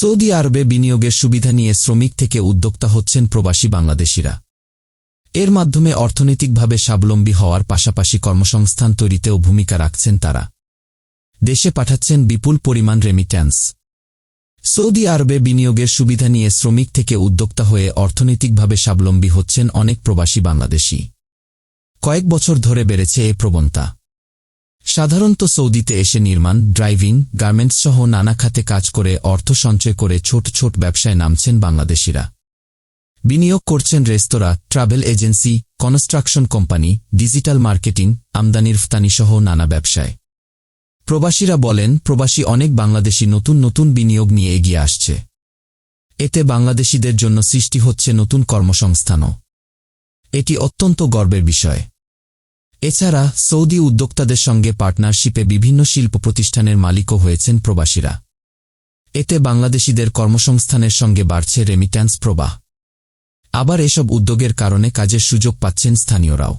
Saudi আরবে বিনিয়োগের সুবিধা নিয়ে শ্রমিক থেকে উদ্যোক্তা হচ্ছেন প্রবাসী বাংলাদেশিরা। এর মাধ্যমে অর্থনৈতিকভাবে স্বাবলম্বী হওয়ার পাশাপাশি কর্মসংস্থান তৈরিতেও ভূমিকা রাখছেন তারা। দেশে পাঠাচ্ছেন বিপুল পরিমাণ রেমিট্যান্স সৌদি আরবে বিনিয়োগের সুবিধা নিয়ে শ্রমিক থেকে উদ্যোক্তা হয়ে অর্থনৈতিকভাবে স্বাবলম্বী হচ্ছেন অনেক প্রবাসী বাংলাদেশি। কয়েক বছর ধরে বেড়েছে এ প্রবণতা। সাধারণত সৌদিতে এসে নির্মাণ, ড্রাইভিং, গার্মেন্টস সহ নানা খাতে কাজ করে, অর্থ সঞ্চয় করে ছোট ছোট ব্যবসায় নামছেন বাংলাদেশিরা। বিনিয়োগ করছেন রেস্তোরাঁ, travel agency, construction company, digital marketing আমদানির সহ নানা ব্যবসায়। প্রবাসীরা বলেন, প্রবাসী অনেক বাংলাদেশি নতুন নতুন বিনিয়োগ নিয়ে এগিয়ে আসছে। এতে বাংলাদেশিদের জন্য সৃষ্টি হচ্ছে নতুন কর্মসংস্থানও। এটি অত্যন্ত গর্বের বিষয়। এছাড়া সৌদি উদ্যোক্তাদের সঙ্গে পার্টনারশিপে বিভিন্ন শিল্প প্রতিষ্ঠানের মালিকও হয়েছেন প্রবাসীরা। এতে বাংলাদেশিদের কর্মসংস্থানের সঙ্গে বাড়ছে রেমিট্যান্স প্রবাহ। আবার এসব উদ্যোগের কারণে কাজের সুযোগ পাচ্ছেন স্থানীয়রাও।